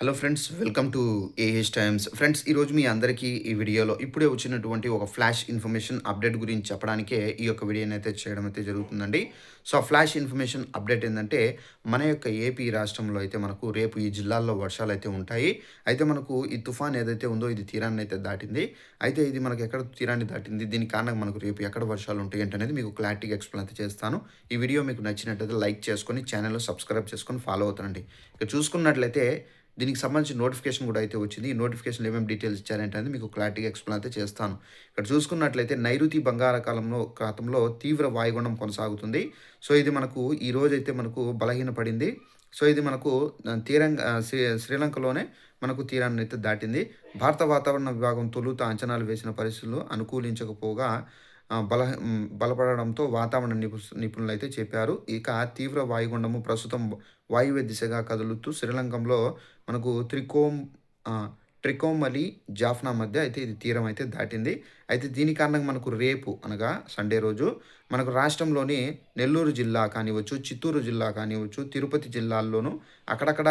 Hello friends welcome to A H times friends ఈరోజు మీ అందరికీ ఈ వీడియోలో ఇప్పుడే వచ్చినటువంటి ఒక ఫ్లాష్ ఇన్ఫర్మేషన్ అప్డేట్ గురించి చెప్పడానికే ఈ యొక్క వీడియోని అయితే చేయడం అయితే జరుగుతుందండి. సో ఆ ఫ్లాష్ ఇన్ఫర్మేషన్ అప్డేట్ ఏంటంటే మన యొక్క ఏపీ రాష్ట్రంలో అయితే మనకు రేపు ఈ జిల్లాల్లో వర్షాలు అయితే ఉంటాయి. అయితే మనకు ఈ తుఫాన్ ఏదైతే ఉందో ఇది తీరాన్ని అయితే దాటింది. అయితే ఇది మనకు ఎక్కడ తీరాన్ని దాటింది దీని కారణంగా మనకు రేపు ఎక్కడ వర్షాలు ఉంటాయి ఏంటనేది మీకు క్లారిటీగా ఎక్స్ప్లెయిన్ అయితే చేస్తాను. ఈ వీడియో మీకు నచ్చినట్లయితే లైక్ చేసుకొని ఛానల్లో సబ్స్క్రైబ్ చేసుకొని ఫాలో అవుతానండి. ఇక చూసుకున్నట్లయితే దీనికి సంబంధించిన నోటిఫికేషన్ కూడా అయితే వచ్చింది. ఈ నోటిఫికేషన్ ఏమేమి డీటెయిల్స్ ఇచ్చారంటే మీకు క్లారిటీగా ఎక్స్ప్లెయిన్ అయితే చేస్తాను. ఇక్కడ చూసుకున్నట్లయితే నైరుతి బంగాళాకాలంలో కాలంలో తీవ్ర వాయుగుండం కొనసాగుతుంది. సో ఇది మనకు ఈ రోజు అయితే మనకు బలహీనపడింది. సో ఇది మనకు తీరంగా శ్రీ శ్రీలంకలోనే మనకు తీరాన్ని అయితే దాటింది. భారత వాతావరణ విభాగం తొలుత అంచనాలు వేసిన పరిస్థితులు అనుకూలించకపోగా బల బలపడడంతో వాతావరణ నిపు నిపుణులు అయితే చెప్పారు. ఇక తీవ్ర వాయుగుండము ప్రస్తుతం వాయువ్య దిశగా కదులుతూ శ్రీలంకంలో మనకు త్రికోం ట్రికోమలి జాఫ్నా మధ్య అయితే ఇది తీరం అయితే దాటింది. అయితే దీని కారణంగా మనకు రేపు అనగా సండే రోజు మనకు రాష్ట్రంలోని నెల్లూరు జిల్లా కానివ్వచ్చు చిత్తూరు జిల్లా కానివ్వచ్చు తిరుపతి జిల్లాల్లోనూ అక్కడక్కడ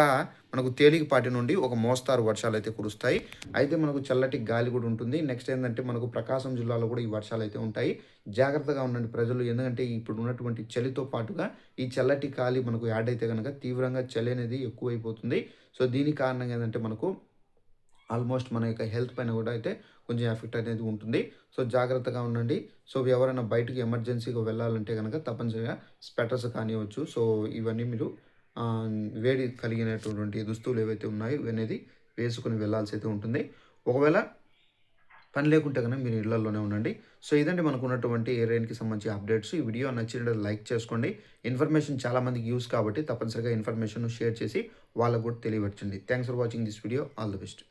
మనకు తేలికపాటి నుండి ఒక మోస్తారు వర్షాలు అయితే కురుస్తాయి. అయితే మనకు చల్లటి గాలి కూడా ఉంటుంది. నెక్స్ట్ ఏంటంటే మనకు ప్రకాశం జిల్లాలో కూడా ఈ వర్షాలు అయితే ఉంటాయి. జాగ్రత్తగా ఉండండి ప్రజలు. ఎందుకంటే ఇప్పుడు ఉన్నటువంటి చలితో పాటుగా ఈ చల్లటి గాలి మనకు యాడ్ అయితే కనుక తీవ్రంగా చలి అనేది ఎక్కువైపోతుంది. సో దీని కారణంగా ఏంటంటే మనకు ఆల్మోస్ట్ మన యొక్క హెల్త్ పైన కూడా అయితే కొంచెం ఎఫెక్ట్ అనేది ఉంటుంది. సో జాగ్రత్తగా ఉండండి. సో ఎవరైనా బయటకు ఎమర్జెన్సీగా వెళ్ళాలంటే కనుక తప్పనిసరిగా స్పెటర్స్ కానివ్వచ్చు. సో ఇవన్నీ మీరు వేడి కలిగినటువంటి దుస్తువులు ఏవైతే ఉన్నాయో ఇవనేది వేసుకొని వెళ్ళాల్సి అయితే ఉంటుంది. ఒకవేళ పని లేకుంటే కనుక మీరు ఇళ్ళలోనే ఉండండి. సో ఇదండి మనకు ఉన్నటువంటి ఏరియాకి సంబంధించి అప్డేట్స్. ఈ వీడియో నచ్చినట్టు లైక్ చేసుకోండి. ఇన్ఫర్మేషన్ చాలా మందికి యూస్ కాబట్టి తప్పనిసరిగా ఇన్ఫర్మేషన్ షేర్ చేసి వాళ్ళకు కూడా తెలియవచ్చండి thanks for watching this video. All the best.